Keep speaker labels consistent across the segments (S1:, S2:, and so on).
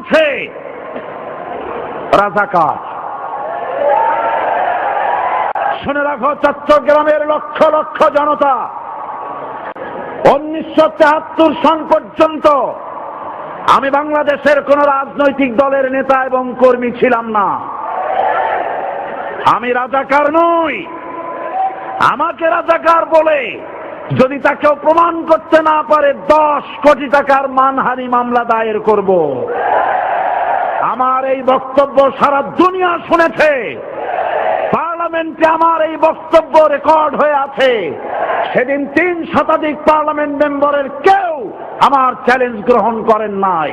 S1: বলছে রাজাকার শুনে রাখো, চট্টগ্রামের লক্ষ লক্ষ জনতা, উনিশশো তেহাত্তর সন পর্যন্ত আমি বাংলাদেশের কোন রাজনৈতিক দলের নেতা এবং কর্মী ছিলাম না। আমি রাজাকার নই। আমাকে রাজাকার বলে যদি তাকেও প্রমাণ করতে না পারে, দশ কোটি টাকার মানহানি মামলা দায়ের করব। এই বক্তব্য সারা দুনিয়া শুনেছে। পার্লামেন্টে আমার এই বক্তব্য রেকর্ড হয়ে আছে। সেদিন তিন শতাধিক পার্লামেন্ট মেম্বারের কেউ আমার চ্যালেঞ্জ গ্রহণ করেন নাই।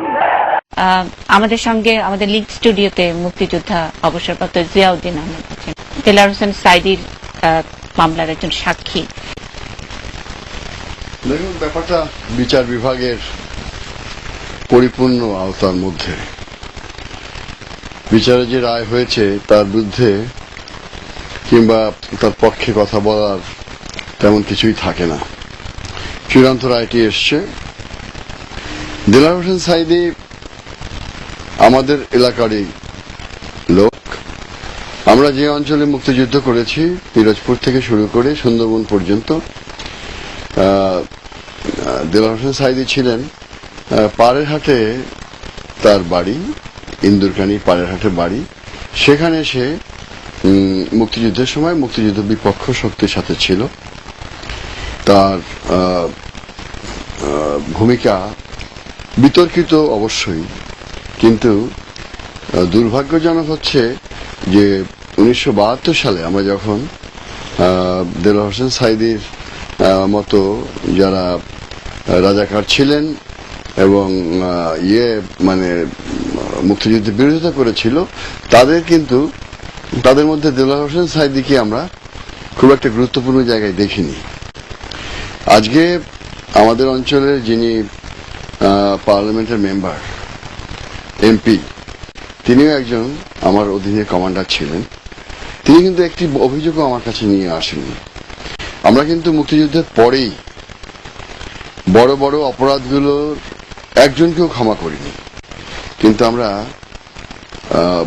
S2: আমাদের সঙ্গে আমাদের লিগ স্টুডিওতে মুক্তিযোদ্ধা অবসরপ্রাপ্ত জিয়াউদ্দিন আহমেদ আছেন। দেলার হোসেন সাইদির আহ, মামলার একজন সাক্ষী।
S3: দেখুন ব্যাপারটা বিচার বিভাগের পরিপূর্ণ আওতার মধ্যে। বিচারে যে রায় হয়েছে তার বিরুদ্ধে কিংবা তার পক্ষে কথা বলার তেমন কিছুই থাকে না। চূড়ান্ত রায়টি এসছে। দিলার হোসেন সাইদি আমাদের এলাকারই লোক। আমরা যে অঞ্চলে মুক্তিযুদ্ধ করেছি, পিরোজপুর থেকে শুরু করে সুন্দরবন পর্যন্ত দেলার হোসেন সাইদি ছিলেন পাড়েরহাটে তার বাড়ি। ইন্দুরকানি পাড়েরহাটে বাড়ি। সেখানে সে মুক্তিযুদ্ধের সময় মুক্তিযুদ্ধ বিপক্ষ শক্তির সাথে ছিল। তার ভূমিকা বিতর্কিত অবশ্যই। কিন্তু দুর্ভাগ্যজনক হচ্ছে যে উনিশশো বাহাত্তর সালে আমরা যখন দেলোয়ার হোসেন সাইদির মতো যারা রাজাকার ছিলেন এবং ইয়ে মানে মুক্তিযুদ্ধের বিরোধিতা করেছিল, তাদের কিন্তু, তাদের মধ্যে দেলোয়ার হোসেন সাইদিকে আমরা খুব একটা গুরুত্বপূর্ণ জায়গায় দেখিনি। আজকে আমাদের অঞ্চলের যিনি পার্লামেন্টের মেম্বার, এমপি, তিনিও একজন আমার অধীনে কমান্ডার ছিলেন। তিনি কিন্তু একটি অভিযোগও আমার কাছে নিয়ে আসেননি। আমরা কিন্তু মুক্তিযুদ্ধের পরেই বড় বড় অপরাধগুলোর একজনকেও ক্ষমা করিনি। কিন্তু আমরা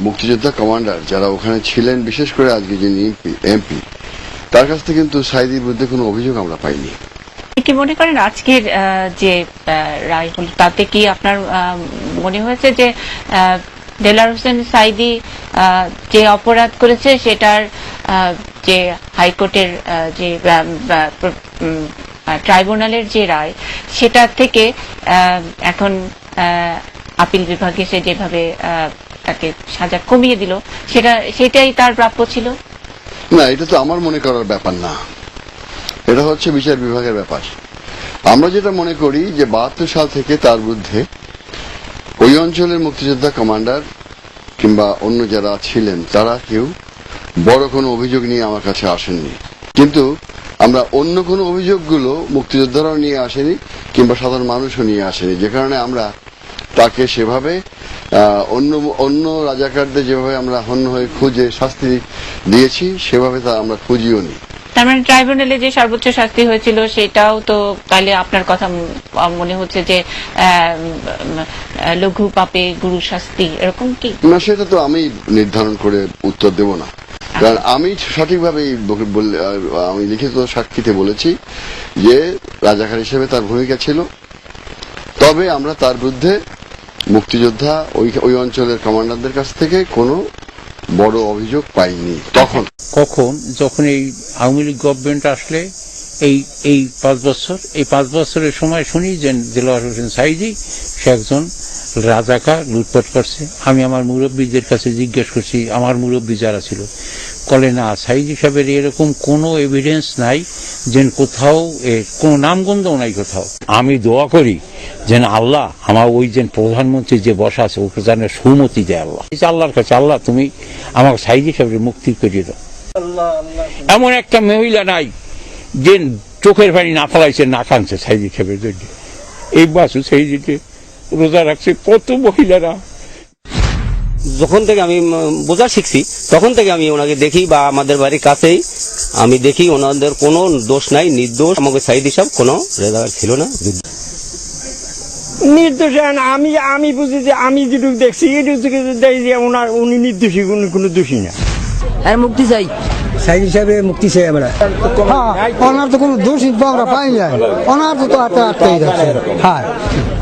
S3: মুক্তিযোদ্ধা কমান্ডার যারা ওখানে ছিলেন, বিশেষ করে আজকে যিনি এমপি, তার কাছ থেকে কিন্তু সাইদির বিরুদ্ধে কোনো অভিযোগ আমরা পাইনি।
S2: কি মনে করেন আজকের যে রায় হল তাতে কি আপনার মনে হয়েছে যে দেলার হোসেন সাইদি যে অপরাধ করেছে সেটার যে হাইকোর্টের যে ট্রাইব্যুনালের যে রায়, সেটা থেকে এখন আপিল বিভাগে সে যেভাবে তাকে সাজা কমিয়ে দিল, সেটা, সেটাই তার প্রাপ্য ছিল?
S3: না, এটা তো আমার মনে করার ব্যাপার না। এটা হচ্ছে বিচার বিভাগের ব্যাপার। আমরা যেটা মনে করি যে বাহাত্তর সাল থেকে তার বিরুদ্ধে ওই অঞ্চলের মুক্তিযোদ্ধা কমান্ডার কিংবা অন্য যারা ছিলেন, তারা কেউ বড় কোনো অভিযোগ নিয়ে আমার কাছে আসেননি। কিন্তু আমরা অন্য কোনো অভিযোগগুলো মুক্তিযোদ্ধারাও নিয়ে আসেনি কিংবা সাধারণ মানুষও নিয়ে আসেনি। যে কারণে আমরা তাকে সেভাবে অন্য অন্য রাজাকারদের যেভাবে আমরা হন্য হয়ে খুঁজে শাস্তি দিয়েছি সেভাবে তা আমরা খুঁজিও নি।
S2: তার মানে ট্রাইব্যুনালে যে সর্বোচ্চ শাস্তি হয়েছিল সেটাও তো তাহলে আপনার কথা মনে হচ্ছে যে লঘু পাপে গুরু শাস্তি এরকম কি?
S3: না সেটা তো আমি নির্ধারণ করে উত্তর দেব না। কারণ আমি সঠিকভাবে আমি লিখিত সাক্ষীতে বলেছি যে রাজাকার হিসেবে তার ভূমিকা ছিল। তবে আমরা তার বিরুদ্ধে মুক্তিযোদ্ধা ওই ওই অঞ্চলের কমান্ডারদের কাছ থেকে কোনো বড় অভিযোগ পাইনি। তখন
S4: কখন? যখন এই আওয়ামী লীগ গভর্নমেন্ট আসলে, এই এই পাঁচ বছর, এই পাঁচ বছরের সময় শুনি যে দেলোয়ার হোসেন সাইদি সে একজন রাজাকা লুটপাট করছে। আমি আমার মুরব্বীদের কাছে জিজ্ঞেস করছি, আমার মুরব্বী যারা ছিল কলে না। সাইদি হিসাবে এরকম কোনো এভিডেন্স নাই যেন কোথাও এর কোনো নামগন্ধও নাই কোথাও। আমি দোয়া করি যেন আল্লাহ আমার ওই যে প্রধানমন্ত্রী যে বসা আছে, ওকে যেন সুমতি দেয় আল্লাহ। আল্লাহর কাছে, আল্লাহ তুমি আমার সাইজ হিসাবে মুক্তি করিয়ে দাও। এমন একটা মহিলা নাই যে চোখের পানি না ফেলাইছে, না কানছে সাহেবের জন্য এই বাসু সেই রোজা রাখছে, কত মহিলারা
S5: যখন থেকে আমি বোঝা শিখছি তখন থেকে আমি ওনাকে দেখি বা আমাদের বাড়ির কাছেই আমি দেখি ওনাদের কোনো দোষ নাই নির্দোষ। আমাকে সাইদ হিসাব কোনো রেজাগার ছিল না।
S6: নির্দোষ না, আমি আমি বুঝি যে আমি যেটুকু দেখছি এটুকু দেখি যে ওনার উনি নির্দোষী উনি কোনো দোষী না।
S7: আর মুক্তি চাই।
S6: সাইড হিসাবে মুক্তি চাই আমরা।
S8: হ্যাঁ ওনার তো কোনো দোষ তো আমরা পাই না। ওনার তো আটকে আটকেই যাচ্ছে হ্যাঁ।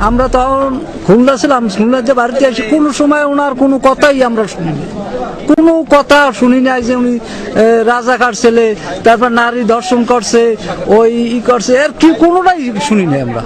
S7: আমরা তখন খুলনা ছিলাম, খুলনার যে বাড়িতে এসে কোনো সময় ওনার কোনো কথাই আমরা শুনিনি কোনো কথা শুনি নাই যে উনি রাজাকার ছেলে, তারপর নারী দর্শন করছে, ওই ই করছে, এর কি কোনোটাই শুনি নাই আমরা।